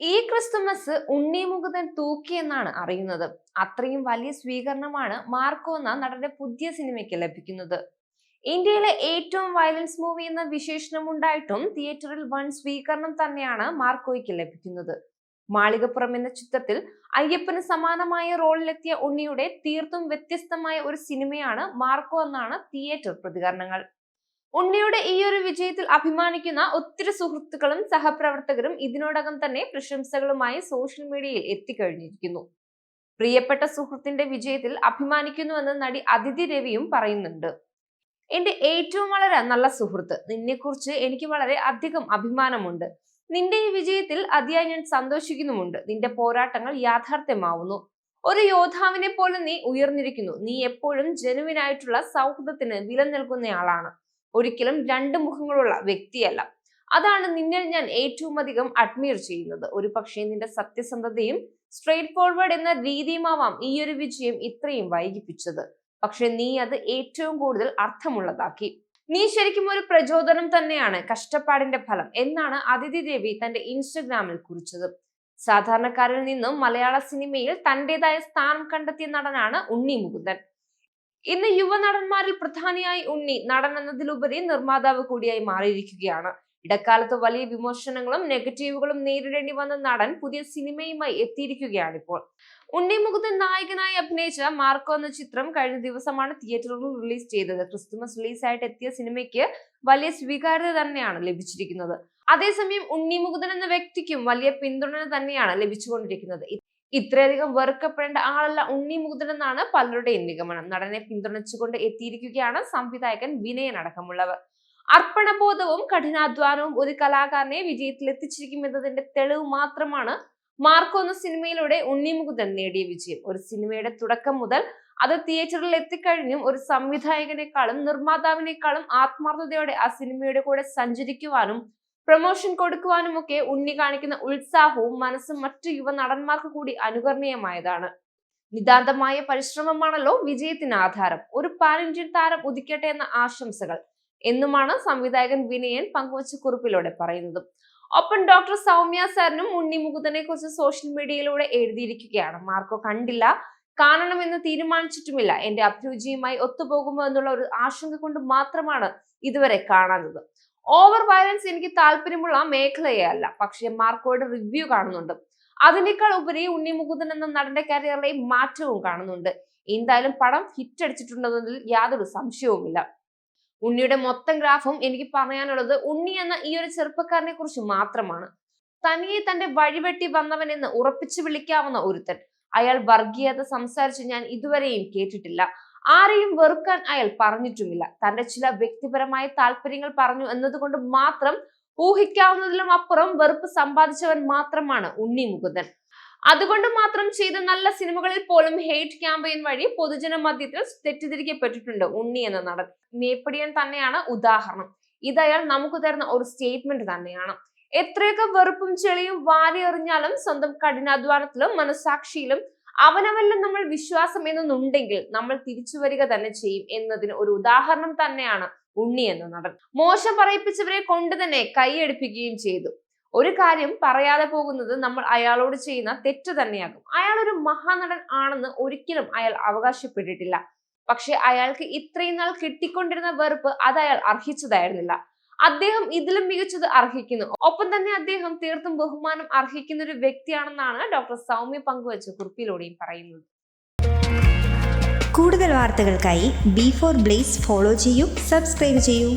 ഈ ക്രിസ്തുമസ് ഉണ്ണിമുകുതൻ തൂക്കിയെന്നാണ് അറിയുന്നത്. അത്രയും വലിയ സ്വീകരണമാണ് മാർക്കോ എന്ന നടന്റെ പുതിയ സിനിമയ്ക്ക് ലഭിക്കുന്നത്. ഇന്ത്യയിലെ ഏറ്റവും വയലൻസ് മൂവി എന്ന വിശേഷണം ഉണ്ടായിട്ടും തിയേറ്ററിൽ വൺ സ്വീകരണം തന്നെയാണ് മാർക്കോയ്ക്ക് ലഭിക്കുന്നത്. മാളികപ്പുറം എന്ന ചിത്രത്തിൽ അയ്യപ്പന് സമാനമായ റോളിലെത്തിയ ഉണ്ണിയുടെ തീർത്തും വ്യത്യസ്തമായ ഒരു സിനിമയാണ് മാർക്കോ എന്നാണ് തിയേറ്റർ പ്രതികരണങ്ങൾ. ഉണ്ണിയുടെ ഈ ഒരു വിജയത്തിൽ അഭിമാനിക്കുന്ന ഒത്തിരി സുഹൃത്തുക്കളും സഹപ്രവർത്തകരും ഇതിനോടകം തന്നെ പ്രശംസകളുമായി സോഷ്യൽ മീഡിയയിൽ എത്തിക്കഴിഞ്ഞിരിക്കുന്നു. പ്രിയപ്പെട്ട സുഹൃത്തിന്റെ വിജയത്തിൽ അഭിമാനിക്കുന്നുവെന്ന് നടി അതിഥി രവിയും പറയുന്നുണ്ട്. എന്റെ ഏറ്റവും വളരെ നല്ല സുഹൃത്ത്. നിന്നെക്കുറിച്ച് എനിക്ക് വളരെ അധികം അഭിമാനമുണ്ട്. നിന്റെ ഈ വിജയത്തിൽ അതിയായി ഞാൻ സന്തോഷിക്കുന്നുമുണ്ട്. നിന്റെ പോരാട്ടങ്ങൾ യാഥാർത്ഥ്യമാവുന്നു. ഒരു യോദ്ധാവിനെ പോലെ നീ ഉയർന്നിരിക്കുന്നു. നീ എപ്പോഴും ജനുവിനായിട്ടുള്ള സൗഹൃദത്തിന് വില നൽകുന്നയാളാണ്. ഒരിക്കലും രണ്ട് മുഖങ്ങളുള്ള വ്യക്തിയല്ല. അതാണ് നിന്നെ ഞാൻ ഏറ്റവും അധികം അഡ്മിയർ ചെയ്യുന്നത്. ഒരു പക്ഷേ നിന്റെ സത്യസന്ധതയും സ്ട്രെയിറ്റ് ഫോർവേഡ് എന്ന രീതിയുമാവാം ഈ ഒരു വിജയം ഇത്രയും വൈകിപ്പിച്ചത്. പക്ഷെ നീ അത് ഏറ്റവും കൂടുതൽ അർത്ഥമുള്ളതാക്കി. നീ ശരിക്കും ഒരു പ്രചോദനം തന്നെയാണ് കഷ്ടപ്പാടിന്റെ ഫലം എന്നാണ് അതിഥി ദേവി തന്റെ ഇൻസ്റ്റഗ്രാമിൽ കുറിച്ചത്. സാധാരണക്കാരിൽ നിന്നും മലയാള സിനിമയിൽ തന്റേതായ സ്ഥാനം കണ്ടെത്തിയ നടനാണ് ഉണ്ണി മുകുന്ദൻ. ഇന്ന് യുവനടന്മാരിൽ പ്രധാനിയായി ഉണ്ണി നടൻ എന്നതിലുപരി നിർമ്മാതാവ് കൂടിയായി മാറിയിരിക്കുകയാണ്. ഇടക്കാലത്ത് വലിയ വിമർശനങ്ങളും നെഗറ്റീവുകളും നേരിടേണ്ടി വന്ന നടൻ പുതിയ സിനിമയുമായി എത്തിയിരിക്കുകയാണ് ഇപ്പോൾ ഉണ്ണി മുകുന്ദൻ നായകനായി അഭിനയിച്ച മാർക്കോ എന്ന ചിത്രം കഴിഞ്ഞ ദിവസമാണ് തിയേറ്ററുകളിൽ റിലീസ് ചെയ്തത്. ക്രിസ്തുമസ് റിലീസായിട്ട് എത്തിയ സിനിമയ്ക്ക് വലിയ സ്വീകാര്യത തന്നെയാണ് ലഭിച്ചിരിക്കുന്നത്. അതേസമയം ഉണ്ണി മുകുന്ദൻ എന്ന വ്യക്തിക്കും വലിയ പിന്തുണ തന്നെയാണ് ലഭിച്ചുകൊണ്ടിരിക്കുന്നത്. ഇത്രയധികം വെറുക്കപ്പെടേണ്ട ആളല്ല ഉണ്ണി മുകുന്ദൻ എന്നാണ് പലരുടെയും നിഗമനം. നടനെ പിന്തുണച്ചുകൊണ്ട് എത്തിയിരിക്കുകയാണ് സംവിധായകൻ വിനയൻ അടക്കമുള്ളവർ. അർപ്പണബോധവും കഠിനാധ്വാനവും ഒരു കലാകാരനെ വിജയത്തിൽ എത്തിച്ചിരിക്കും എന്നതിന്റെ തെളിവ് മാത്രമാണ് മാർക്കോ എന്ന സിനിമയിലൂടെ ഉണ്ണി മുകുന്ദൻ നേടിയ വിജയം. ഒരു സിനിമയുടെ തുടക്കം മുതൽ അത് തിയേറ്ററിൽ എത്തിക്കഴിഞ്ഞും ഒരു സംവിധായകനേക്കാളും നിർമ്മാതാവിനേക്കാളും ആത്മാർത്ഥതയോടെ ആ സിനിമയുടെ കൂടെ സഞ്ചരിക്കുവാനും പ്രൊമോഷൻ കൊടുക്കുവാനുമൊക്കെ ഉണ്ണി കാണിക്കുന്ന ഉത്സാഹവും മനസ്സും മറ്റു യുവ നടന്മാർക്ക് കൂടി അനുകരണീയമായതാണ്. നിതാന്തമായ പരിശ്രമമാണല്ലോ വിജയത്തിന് ആധാരം. ഒരു പാൻ താരം ഉദിക്കട്ടെ എന്ന ആശംസകൾ. എന്നുമാണ് സംവിധായകൻ വിനയൻ പങ്കുവച്ച കുറിപ്പിലൂടെ പറയുന്നത്. ഒപ്പം ഡോക്ടർ സൗമ്യ സാറിനും ഉണ്ണി മുകുന്ദനെ കുറിച്ച് സോഷ്യൽ മീഡിയയിലൂടെ എഴുതിയിരിക്കുകയാണ്. മാർക്കോ കണ്ടില്ല കാണണമെന്ന് തീരുമാനിച്ചിട്ടുമില്ല. എന്റെ അഭിരുചിയുമായി ഒത്തുപോകുമോ എന്നുള്ള ഒരു ആശങ്ക കൊണ്ട് മാത്രമാണ് ഇതുവരെ കാണാത്തത് ഓവർ വയലൻസ് എനിക്ക് താല്പര്യമുള്ള മേഖലയെ അല്ല പക്ഷേ മാർക്കോയുടെ റിവ്യൂ കാണുന്നുണ്ട്. അതിനേക്കാൾ ഉപരി ഉണ്ണി മുകുന്ദൻ എന്ന നടന്റെ കരിയറിലെ മാറ്റവും കാണുന്നുണ്ട്. എന്തായാലും പടം ഹിറ്റ് അടിച്ചിട്ടുണ്ടെന്നതിൽ യാതൊരു സംശയവുമില്ല. ഉണ്ണിയുടെ മൊത്തം ഗ്രാഫും എനിക്ക് പറയാനുള്ളത് ഉണ്ണി എന്ന ഈ ഒരു ചെറുപ്പക്കാരനെ കുറിച്ച് മാത്രമാണ്. തനിയെ തന്റെ വഴിവെട്ടി വന്നവൻ എന്ന് ഉറപ്പിച്ചു വിളിക്കാവുന്ന ഒരുത്തൻ. അയാൾ വർഗീയത സംസാരിച്ച് ഞാൻ ഇതുവരെയും കേട്ടിട്ടില്ല. ആരെയും വെറുക്കാൻ അയാൾ പറഞ്ഞിട്ടുമില്ല. തന്റെ ചില വ്യക്തിപരമായ താല്പര്യങ്ങൾ പറഞ്ഞു എന്നതുകൊണ്ട് മാത്രം ഊഹിക്കാവുന്നതിലും അപ്പുറം വെറുപ്പ് സമ്പാദിച്ചവൻ മാത്രമാണ് ഉണ്ണി മുകുന്ദൻ. അതുകൊണ്ട് മാത്രം ചെയ്ത നല്ല സിനിമകളിൽ പോലും ഹെയ്റ്റ് ക്യാമ്പയിൻ വഴി പൊതുജന മധ്യത്തിൽ തെറ്റിദ്ധരിക്കപ്പെട്ടിട്ടുണ്ട് ഉണ്ണി എന്ന നടൻ. മേപ്പടിയൻ തന്നെയാണ് ഉദാഹരണം. ഇത് അയാൾ നമുക്ക് തരുന്ന ഒരു സ്റ്റേറ്റ്മെന്റ് തന്നെയാണ്. എത്രയൊക്കെ വെറുപ്പും ചെളിയും വാരി എറിഞ്ഞാലും സ്വന്തം കഠിനാധ്വാനത്തിലും മനസാക്ഷിയിലും അവനവനിലും നമ്മൾ വിശ്വാസം എന്നൊന്നുണ്ടെങ്കിൽ നമ്മൾ തിരിച്ചു വരിക തന്നെ ചെയ്യും എന്നതിന് ഒരു ഉദാഹരണം തന്നെയാണ് ഉണ്ണി എന്ന നടൻ. മോശം പറയിപ്പിച്ചവരെ കൊണ്ട് തന്നെ കൈയടിപ്പിക്കുകയും ചെയ്തു. ഒരു കാര്യം പറയാതെ പോകുന്നത് നമ്മൾ അയാളോട് ചെയ്യുന്ന തെറ്റ് തന്നെയാകും. അയാൾ ഒരു മഹാനടൻ ആണെന്ന് ഒരിക്കലും അയാൾ അവകാശപ്പെട്ടിട്ടില്ല. പക്ഷെ അയാൾക്ക് ഇത്രയും നാൾ കിട്ടിക്കൊണ്ടിരുന്ന വെറുപ്പ് അത് അയാൾ അർഹിച്ചതായിരുന്നില്ല. അദ്ദേഹം ഇതിലും മികച്ചത് അർഹിക്കുന്നു. ഒപ്പം തന്നെ അദ്ദേഹം തീർത്തും ബഹുമാനം അർഹിക്കുന്ന ഒരു വ്യക്തിയാണെന്നാണ് ഡോക്ടർ സൗമ്യ പങ്കുവച്ച കുറിപ്പിലൂടെയും പറയുന്നത്. കൂടുതൽ വാർത്തകൾക്കായി ബി ഫോർ ബ്ലേസ് ഫോളോ ചെയ്യൂ സബ്സ്ക്രൈബ് ചെയ്യൂ.